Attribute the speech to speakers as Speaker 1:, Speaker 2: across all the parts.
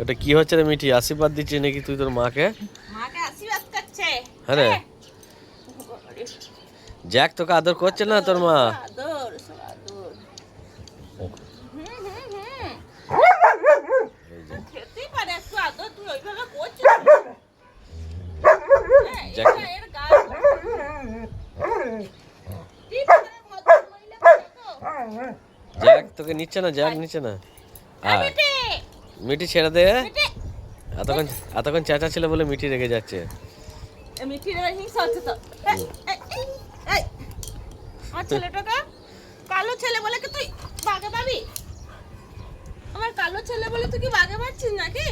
Speaker 1: ওটা কি হচ্ছে রে মিঠি? আশীর্বাদ দিচ্ছিস নাকি তুই তোর মাকে?
Speaker 2: মাকে আশীর্বাদ করছে।
Speaker 1: হ্যাঁ রে। জ্যাক তোকে আদর করছে না তোর মা?
Speaker 2: আদর আদর। হ্যাঁ।
Speaker 1: জ্যাক। তোকে নিচ্ছে না? জ্যাক নিচ্ছে না?
Speaker 2: এই
Speaker 1: মিঠি ছেড়ে দে। এতক্ষণ এতক্ষণ চেঁচা ছিল বলে মিঠি রেগে যাচ্ছে।
Speaker 2: মিঠির এবার হিংসা হচ্ছে তো। আমার ছেলেটাকে কালো ছেলে বলে কি তুই বাগে পাবি? আমার কালো ছেলে বলে তুই কি বাগে পাচ্ছিস নাকি?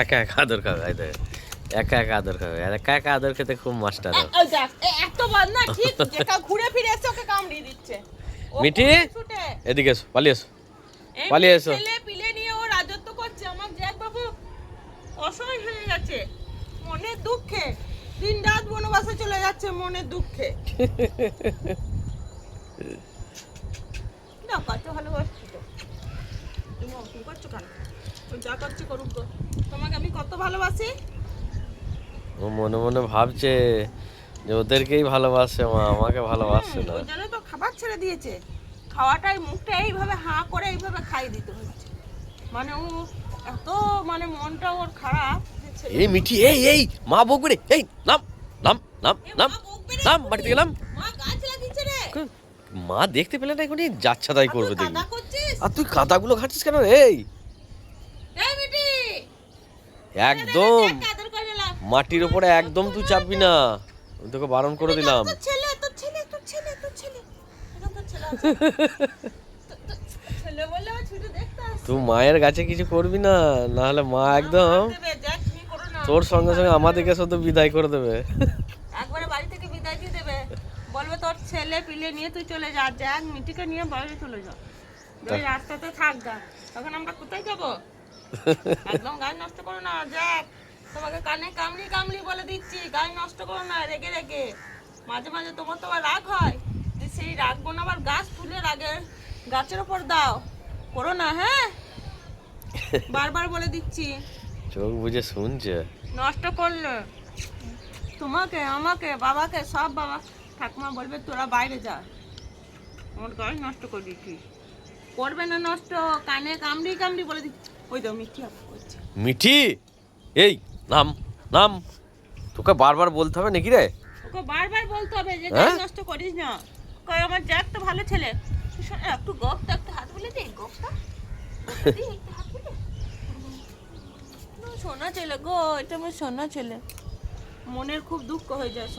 Speaker 1: একা একা আদর খাবে এই দেখ। একা একা আদর খাবে। আর একা একা আদর খেতে খুব মাস্টার।
Speaker 2: এ, ওই দেখ, এ, ঠিক যেটা ঘুরে ফিরে এসে ওকে কামড়িয়ে দিচ্ছে। ছুটে।
Speaker 1: এদিকে এসো পালিয়ে এসো। পালিয়ে এসো।
Speaker 2: ছেলে পিলে নিয়ে ও রাজত্ব করছে। আমার জ্যাক বাবু অসহায় হয়ে গেছে। মনের দুঃখে দিন রাত বনবাসে চলে যাচ্ছে মনের দুঃখে। না কত তুমি করছ কেন? যা করছে করুক তোমাকে আমি কত ভালোবাসি?
Speaker 1: ও মনে মনে ভাবছে যে ওদেরকেই ভালোবাসে মা আমাকে ভালোবাসছে না।
Speaker 2: ওই জন্য তো খাবার ছেড়ে দিয়েছে। খাওয়াটাই মুখটা এইভাবে হাঁ করে এইভাবে খাই দিতে হচ্ছে। মানে ও এত মানে মনটা ওর খারাপ
Speaker 1: এই মিঠি এই এই মা বকবে রে এই নাম নাম নাম নাম নাম। বাড়িতে গেলাম
Speaker 2: মা
Speaker 1: দেখতে পেলে না এখনই যাচ্ছা তাই করবে দেখবি।
Speaker 2: করছিস?
Speaker 1: আর তুই কাদাগুলো ঘাঁটছিস কেন? এই। একদম। মাটির উপরে একদম তুই চাপবি না। আমি তোকে বারণ করে দিলাম
Speaker 2: তোর ছেলে তোর ছেলে তোর ছেলে তোর ছেলে এটা তোর ছেলে আছে। তো- তো- ছেলে বললে আমার ছুটে দেখতে আসছে।
Speaker 1: তুই মায়ের কাছে কিছু করবি না? না হলে মা একদম। তোর সঙ্গে সঙ্গে আমাদেরকে শুধু বিদায় করে দেবে।
Speaker 2: একবারে বাড়ি থেকে বিদায় দিয়ে দেবে। বলবে তোর ছেলে পিলে নিয়ে তুই চলে যা যাক মিটিকে নিয়ে বাইরে চলে যা। ওই রাস্তাতে থাক গা। তখন আমরা কোথায় যাব? একদম গায়ে নষ্ট করো না যাক। তোমাকে কানে কামড়ি কামড়ি বলে দিচ্ছি গায়ে নষ্ট করো না রেগে রেগে। মাঝে মাঝে তোমার তো আবার রাগ হয়। সেই রাগ বোন আবার গাছ তুলে রাগে গাছের ওপর দাও। করো না হ্যাঁ? বারবার বলে দিচ্ছি।
Speaker 1: চোখ বুঝে শুনছে।
Speaker 2: নষ্ট করলে তোমাকে আমাকে বাবাকে সব বাবা। ঠাকুমা বলবে তোরা বাইরে যা। আমার নষ্ট করে দিচ্ছিস করবে না নষ্ট কানে কামড়ি কামড়ি বলে দিচ্ছি। ওই তো করছে।
Speaker 1: মিঠি? এই নাম নাম। তোকে বারবার বলতে হবে নাকি রে?
Speaker 2: ওকে বারবার বলতে হবে যে
Speaker 1: হ্যাঁ?
Speaker 2: নষ্ট করিস না। কই আমার জ্যাক তো ভালো ছেলে। শোন, একটু গপটা একটু হাত বলে দে গপটা। সোনা ছেলে গো এটা আমার সোনা ছেলে। মনের খুব দুঃখ হয়ে যায়